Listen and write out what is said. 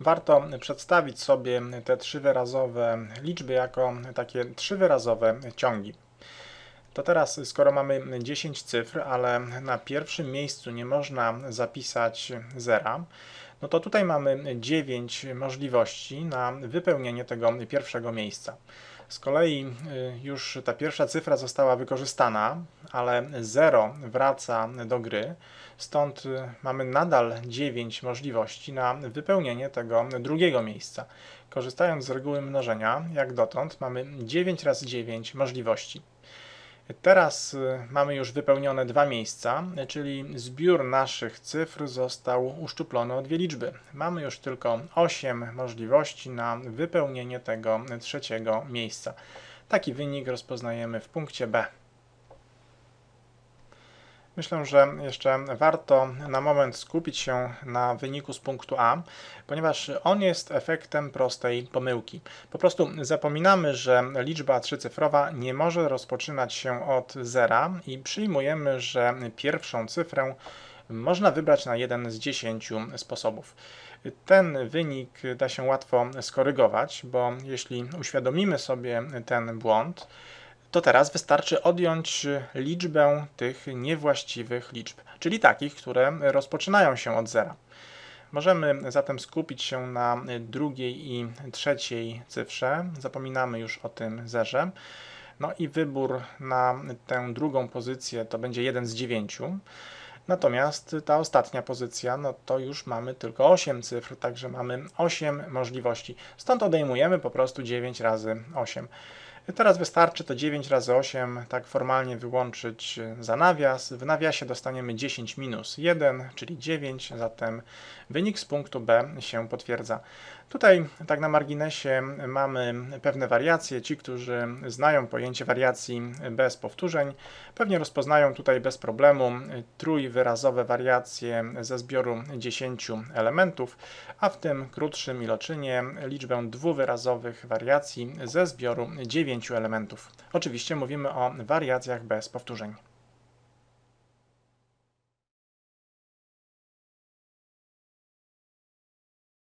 Warto przedstawić sobie te trzywyrazowe liczby jako takie trzywyrazowe ciągi. To teraz, skoro mamy 10 cyfr, ale na pierwszym miejscu nie można zapisać zera, no to tutaj mamy 9 możliwości na wypełnienie tego pierwszego miejsca. Z kolei y, już ta pierwsza cyfra została wykorzystana, ale 0 wraca do gry, stąd y, mamy nadal 9 możliwości na wypełnienie tego drugiego miejsca. Korzystając z reguły mnożenia, jak dotąd, mamy 9 razy 9 możliwości. Teraz y, mamy już wypełnione dwa miejsca, czyli zbiór naszych cyfr został uszczuplony o dwie liczby. Mamy już tylko 8 możliwości na wypełnienie tego trzeciego miejsca. Taki wynik rozpoznajemy w punkcie B. Myślę, że jeszcze warto na moment skupić się na wyniku z punktu A, ponieważ on jest efektem prostej pomyłki. Po prostu zapominamy, że liczba trzycyfrowa nie może rozpoczynać się od zera i przyjmujemy, że pierwszą cyfrę można wybrać na jeden z dziesięciu sposobów. Ten wynik da się łatwo skorygować, bo jeśli uświadomimy sobie ten błąd, to teraz wystarczy odjąć liczbę tych niewłaściwych liczb, czyli takich, które rozpoczynają się od zera. Możemy zatem skupić się na drugiej i trzeciej cyfrze. Zapominamy już o tym zerze. No i wybór na tę drugą pozycję to będzie jeden z dziewięciu. Natomiast ta ostatnia pozycja, no to już mamy tylko 8 cyfr, także mamy 8 możliwości. Stąd odejmujemy po prostu 9 razy 8. Teraz wystarczy to 9 razy 8 tak formalnie wyłączyć za nawias. W nawiasie dostaniemy 10 minus 1, czyli 9, zatem wynik z punktu B się potwierdza. Tutaj tak na marginesie mamy pewne wariacje. Ci, którzy znają pojęcie wariacji bez powtórzeń, pewnie rozpoznają tutaj bez problemu trójwyrazowe wariacje ze zbioru 10 elementów, a w tym krótszym iloczynie liczbę dwuwyrazowych wariacji ze zbioru 9 elementów. Oczywiście mówimy o wariacjach bez powtórzeń.